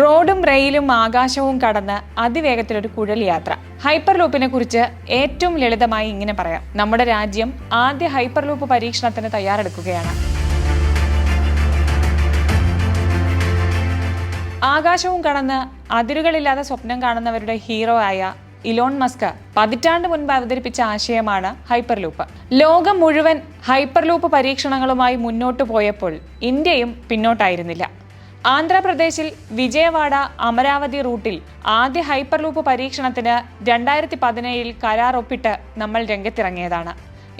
റോഡും റെയിലും ആകാശവും കടന്ന് അതിവേഗത്തിലൊരു കുഴൽ യാത്ര ഹൈപ്പർ ലൂപ്പിനെ കുറിച്ച് ഏറ്റവും ലളിതമായി ഇങ്ങനെ പറയാം. നമ്മുടെ രാജ്യം ആദ്യ ഹൈപ്പർ ലൂപ്പ് പരീക്ഷണത്തിന് തയ്യാറെടുക്കുകയാണ്. ആകാശവും കടന്ന് അതിരുകളില്ലാതെ സ്വപ്നം കാണുന്നവരുടെ ഹീറോ ആയ ഇലോൺ മസ്ക് പതിറ്റാണ്ട് മുൻപ് അവതരിപ്പിച്ച ആശയമാണ് ഹൈപ്പർ ലൂപ്പ് ലോകം മുഴുവൻ ഹൈപ്പർ ലൂപ്പ് പരീക്ഷണങ്ങളുമായി മുന്നോട്ട് പോയപ്പോൾ ഇന്ത്യയും പിന്നോട്ടായിരുന്നില്ല. ആന്ധ്രാപ്രദേശിൽ വിജയവാഡ അമരാവതി റൂട്ടിൽ ആദ്യ ഹൈപ്പർലൂപ്പ് പരീക്ഷണത്തിന് രണ്ടായിരത്തി പതിനേഴിൽ കരാർ ഒപ്പിട്ട് നമ്മൾ രംഗത്തിറങ്ങിയതാണ്.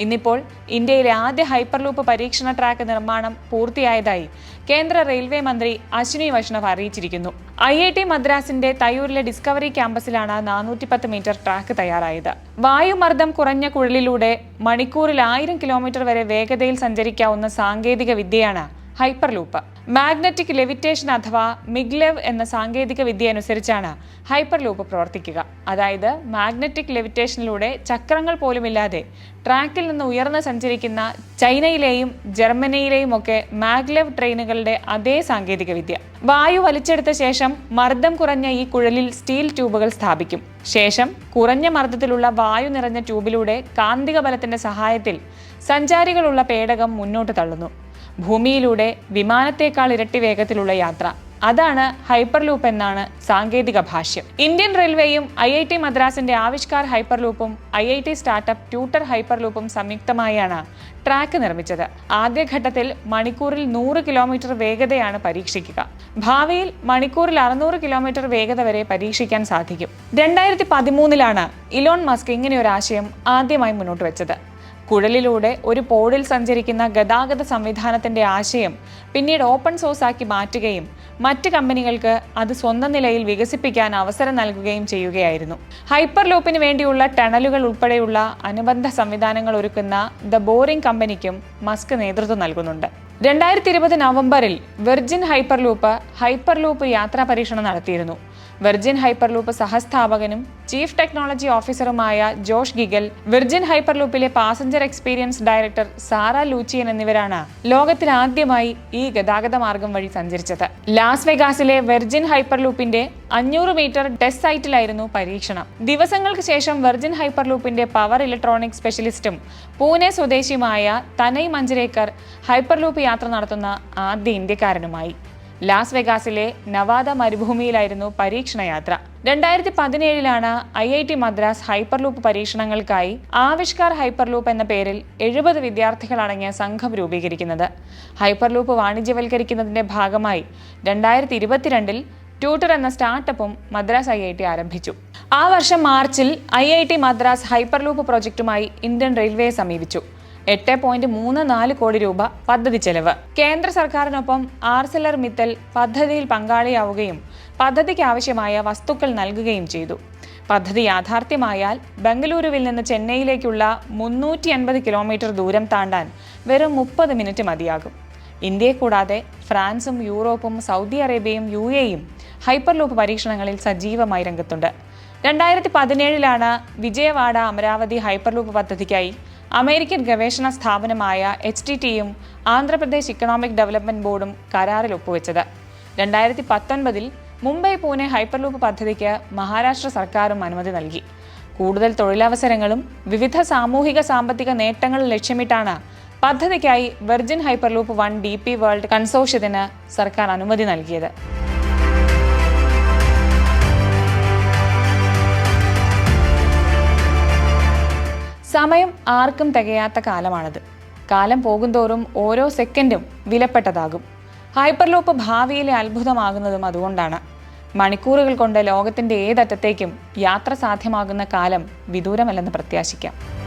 ഇന്നിപ്പോൾ ഇന്ത്യയിലെ ആദ്യ ഹൈപ്പർലൂപ്പ് പരീക്ഷണ ട്രാക്ക് നിർമ്മാണം പൂർത്തിയായതായി കേന്ദ്ര റെയിൽവേ മന്ത്രി അശ്വിനി വൈഷ്ണവ് അറിയിച്ചിരിക്കുന്നു. ഐ ഐ ടി മദ്രാസിന്റെ തയ്യൂരിലെ ഡിസ്കവറി ക്യാമ്പസിലാണ് നാനൂറ്റി പത്ത് മീറ്റർ ട്രാക്ക് തയ്യാറായത്. വായുമർദ്ദം കുറഞ്ഞ കുഴലിലൂടെ മണിക്കൂറിൽ ആയിരം കിലോമീറ്റർ വരെ വേഗതയിൽ സഞ്ചരിക്കാവുന്ന സാങ്കേതിക വിദ്യയാണ് ഹൈപ്പർ ലൂപ്പ് മാഗ്നറ്റിക് ലെവിറ്റേഷൻ അഥവാ മിഗ്ലെവ് എന്ന സാങ്കേതിക വിദ്യ അനുസരിച്ചാണ് ഹൈപ്പർ ലൂപ്പ് പ്രവർത്തിക്കുക. അതായത് മാഗ്നറ്റിക് ലെവിറ്റേഷനിലൂടെ ചക്രങ്ങൾ പോലുമില്ലാതെ ട്രാക്കിൽ നിന്ന് ഉയർന്ന് സഞ്ചരിക്കുന്ന ചൈനയിലെയും ജർമ്മനിയിലെയും ഒക്കെ മാഗ്ലെവ് ട്രെയിനുകളുടെ അതേ സാങ്കേതിക വിദ്യ. വായു വലിച്ചെടുത്ത ശേഷം മർദ്ദം കുറഞ്ഞ ഈ കുഴലിൽ സ്റ്റീൽ ട്യൂബുകൾ സ്ഥാപിക്കും. ശേഷം കുറഞ്ഞ മർദ്ദത്തിലുള്ള വായു നിറഞ്ഞ ട്യൂബിലൂടെ കാന്തിക ബലത്തിന്റെ സഹായത്തിൽ സഞ്ചാരികളുള്ള പേടകം മുന്നോട്ട് തള്ളുന്നു. ഭൂമിയിലൂടെ വിമാനത്തേക്കാൾ ഇരട്ടി വേഗത്തിലുള്ള യാത്ര. അതാണ് ഹൈപ്പർ ലൂപ്പ് എന്നാണ് സാങ്കേതിക ഭാഷ്യം. ഇന്ത്യൻ റെയിൽവേയും ഐ ഐ ടി മദ്രാസിന്റെ ആവിഷ്കാർ ഹൈപ്പർ ലൂപ്പും I I T startup TuTr hyper ലൂപ്പും സംയുക്തമായാണ് ട്രാക്ക് നിർമ്മിച്ചത്. ആദ്യഘട്ടത്തിൽ മണിക്കൂറിൽ നൂറ് കിലോമീറ്റർ വേഗതയാണ് പരീക്ഷിക്കുക. ഭാവിയിൽ മണിക്കൂറിൽ അറുന്നൂറ് കിലോമീറ്റർ വേഗത വരെ പരീക്ഷിക്കാൻ സാധിക്കും. രണ്ടായിരത്തി പതിമൂന്നിലാണ് ഇലോൺ മസ്ക് ഇങ്ങനെ ഒരു ആശയം ആദ്യമായി മുന്നോട്ട് വെച്ചത്. കുഴലിലൂടെ ഒരു പോഡിൽ സഞ്ചരിക്കുന്ന ഗതാഗത സംവിധാനത്തിന്റെ ആശയം പിന്നീട് ഓപ്പൺ സോഴ്സ് ആക്കി മാറ്റുകയും മറ്റ് കമ്പനികൾക്ക് അത് സ്വന്തം നിലയിൽ വികസിപ്പിക്കാൻ അവസരം നൽകുകയും ചെയ്യുകയായിരുന്നു. ഹൈപ്പർ ലൂപ്പിന് വേണ്ടിയുള്ള ടണലുകൾ ഉൾപ്പെടെയുള്ള അനുബന്ധ സംവിധാനങ്ങൾ ഒരുക്കുന്ന ദ ബോറിംഗ് കമ്പനിക്കും മസ്ക് നേതൃത്വം നൽകുന്നുണ്ട്. രണ്ടായിരത്തി ഇരുപത് നവംബറിൽ Virgin hyper loop hyper loop യാത്രാ പരീക്ഷണം നടത്തിയിരുന്നു. വെർജിൻ ഹൈപ്പർലൂപ്പ് സഹസ്ഥാപകനും ചീഫ് ടെക്നോളജി ഓഫീസറുമായ Josh Giegel Virgin ഹൈപ്പർലൂപ്പിലെ passenger experience director Sara Luchian എന്നിവരാണ് ലോകത്തിൽ ആദ്യമായി ഈ ഗതാഗത മാർഗം വഴി സഞ്ചരിച്ചത്. ലാസ് വെഗാസിലെ വെർജിൻ ഹൈപ്പർലൂപ്പിന്റെ അഞ്ഞൂറ് മീറ്റർ ടെസ്റ്റ് സൈറ്റിലായിരുന്നു പരീക്ഷണം. ദിവസങ്ങൾക്ക് ശേഷം വെർജിൻ ഹൈപ്പർലൂപ്പിന്റെ പവർ ഇലക്ട്രോണിക് സ്പെഷ്യലിസ്റ്റും പൂനെ സ്വദേശിയുമായ തനൈ മഞ്ചരേക്കർ ഹൈപ്പർലൂപ്പ് യാത്ര നടത്തുന്ന ആദ്യ ഇന്ത്യക്കാരനുമായി. ലാസ് വെഗാസിലെ നവാദ മരുഭൂമിയിലായിരുന്നു പരീക്ഷണ യാത്ര രണ്ടായിരത്തി പതിനേഴിലാണ് I I T Madras Hyperloop പരീക്ഷണങ്ങൾക്കായി Avishkar hyperloop എന്ന പേരിൽ എഴുപത് വിദ്യാർത്ഥികളടങ്ങിയ സംഘം രൂപീകരിക്കുന്നത്. ഹൈപ്പർലൂപ്പ് വാണിജ്യവൽക്കരിക്കുന്നതിന്റെ ഭാഗമായി രണ്ടായിരത്തി ഇരുപത്തിരണ്ടിൽ ട്യൂട്ടർ എന്ന സ്റ്റാർട്ടപ്പും മദ്രാസ് ഐ ഐ ടി ആരംഭിച്ചു. ആ വർഷം മാർച്ചിൽ I I T Madras Hyperloop പ്രോജക്റ്റുമായി Indian റെയിൽവേയെ സമീപിച്ചു. എട്ട് പോയിന്റ് മൂന്ന് നാല് കോടി രൂപ പദ്ധതി ചെലവ്. കേന്ദ്ര സർക്കാരിനൊപ്പം ആർസെലർ മിത്തൽ പദ്ധതിയിൽ പങ്കാളിയാവുകയും പദ്ധതിക്ക് ആവശ്യമായ വസ്തുക്കൾ നൽകുകയും ചെയ്തു. പദ്ധതി യാഥാർത്ഥ്യമായാൽ ബംഗളൂരുവിൽ നിന്ന് ചെന്നൈയിലേക്കുള്ള മുന്നൂറ്റി അൻപത് കിലോമീറ്റർ ദൂരം താണ്ടാൻ വെറും മുപ്പത് മിനിറ്റ് മതിയാകും. ഇന്ത്യയെ കൂടാതെ ഫ്രാൻസും യൂറോപ്പും സൗദി അറേബ്യയും യു എയും ഹൈപ്പർ ലൂപ്പ് പരീക്ഷണങ്ങളിൽ സജീവമായി രംഗത്തുണ്ട്. രണ്ടായിരത്തി പതിനേഴിലാണ് വിജയവാഡ അമരാവതി ഹൈപ്പർലൂപ്പ് പദ്ധതിക്കായി അമേരിക്കൻ ഗവേഷണ സ്ഥാപനമായ എച്ച് ടി ടിയും ആന്ധ്രാപ്രദേശ് ഇക്കണോമിക് ഡെവലപ്മെന്റ് ബോർഡും കരാറിൽ ഒപ്പുവെച്ചത്. രണ്ടായിരത്തി പത്തൊൻപതിൽ മുംബൈ പൂനെ ഹൈപ്പർലൂപ്പ് പദ്ധതിക്ക് മഹാരാഷ്ട്ര സർക്കാരും അനുമതി നൽകി. കൂടുതൽ തൊഴിലവസരങ്ങളും വിവിധ സാമൂഹിക സാമ്പത്തിക നേട്ടങ്ങളും ലക്ഷ്യമിട്ടാണ് പദ്ധതിക്കായി Virgin Hyperloop one D P World കൺസോഷ്യത്തിന് സർക്കാർ അനുമതി നൽകിയത്. ആർക്കും തികയാത്ത കാലമാണത്. കാലം പോകുന്തോറും ഓരോ സെക്കൻഡും വിലപ്പെട്ടതാകും. ഹൈപ്പർലൂപ്പ് ഭാവിയിലെ അത്ഭുതമാകുന്നതും അതുകൊണ്ടാണ്. മണിക്കൂറുകൾ കൊണ്ട് ലോകത്തിന്റെ ഏതറ്റത്തേക്കും യാത്ര സാധ്യമാകുന്ന കാലം വിദൂരമല്ലെന്ന് പ്രത്യാശിക്കാം.